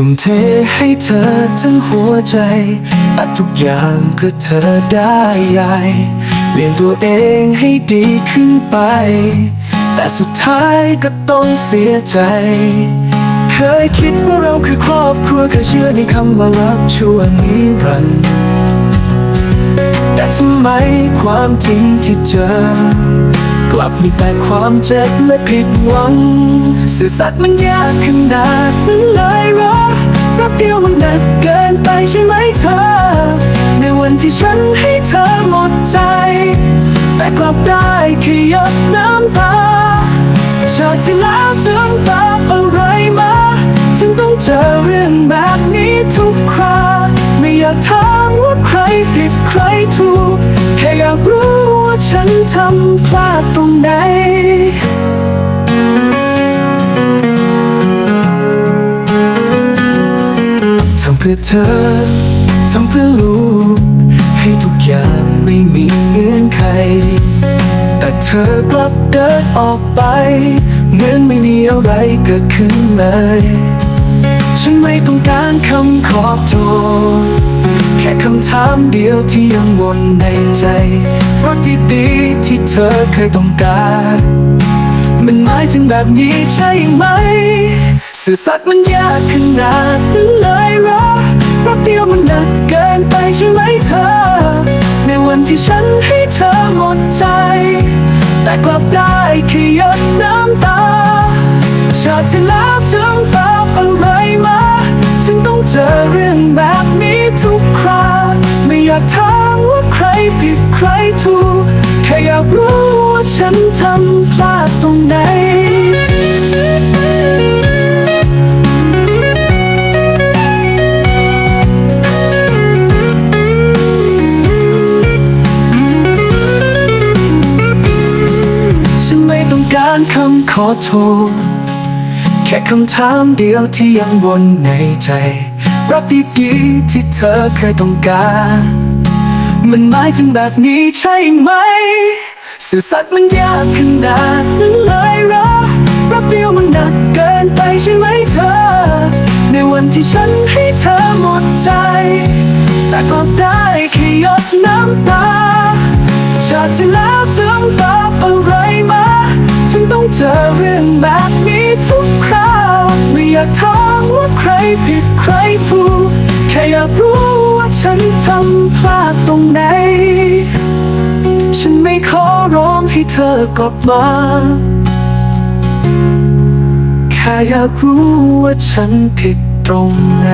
ุ่มเทให้เธอทั้งหัวใจตัดทุกอย่างเพื่อเธอได้ใหญ่เปลี่ยนตัวเองให้ดีขึ้นไป แต่สุดท้ายก็ต้องเสียใจ เคยคิดว่าเราคือครอบครัวเคยเชื่อในคำว่ารักชั่วนิรันดร์แต่ทำไมความจริงที่เจอกลับมีแต่ความเจ็บและผิดหวังสื่อสัตย์มันยากขนาดนั้นเลยหรอ รักเดียวมันหนักเกินไปใช่ไหมเธอ ในวันที่ฉันให้เธอหมดใจ แต่กลับได้แค่หยดน้ำตาชาติที่แล้วถึงตาอะไรมาถึงต้องเจอเรื่องแบบนี้ทุกคราไม่อยากถามว่าใครผิดใครถูก แค่อยากรู้ว่าฉันทำพลาดตรงไหน พื่อเธอทำเพื่อลูก ให้ทุกอย่างไม่มีเงื่อนไข แต่เธอกลับเดินออกไป เหมือนไม่มีอะไรเกิดขึ้นเลย ฉันไม่ต้องการคำขอโทษ แค่คำถามเดียวที่ยังวนในใจรักดีๆที่เธอเคยต้องการ มันหมายถึงแบบนี้ใช่ไหม สื่อสัตย์มันยากขนาดนั้นเลยหรอ รักเดียวมันหนักเกินไปใช่ไหมเธอ ในวันที่ฉันให้เธอหมดใจ แต่กลับได้แค่หยดน้ำตา ชาติที่แล้วถึงตาอะไรมาถึงต้องเจอเรื่องแบบนี้ทุกคราไม่อยากถามว่าใครผิดใครถูกแค่อยากรู้ว่าฉันทำพลาดตรงไหนารคำขอโทษ แค่คำถามเดียวที่ยังวนในใจ รักดีๆที่เธอเคยต้องการ มันหมายถึงแบบนี้ใช่ไหม สื่อสัตย์มันยากขนาดนั้นเลยหรอรักเดียวมันหนักเกินไปใช่ไหมเธอ ในวันที่ฉันให้เธอหมดใจ แต่กลับได้แค่หยดน้ำตา ชาติที่แล้ว อยากถามว่าใครผิดใครถูก แค่อยากรู้ว่าฉันทำพลาดตรงไหน ฉันไม่ขอร้องให้เธอกลับมา แค่อยากรู้ว่าฉันผิดตรงไหน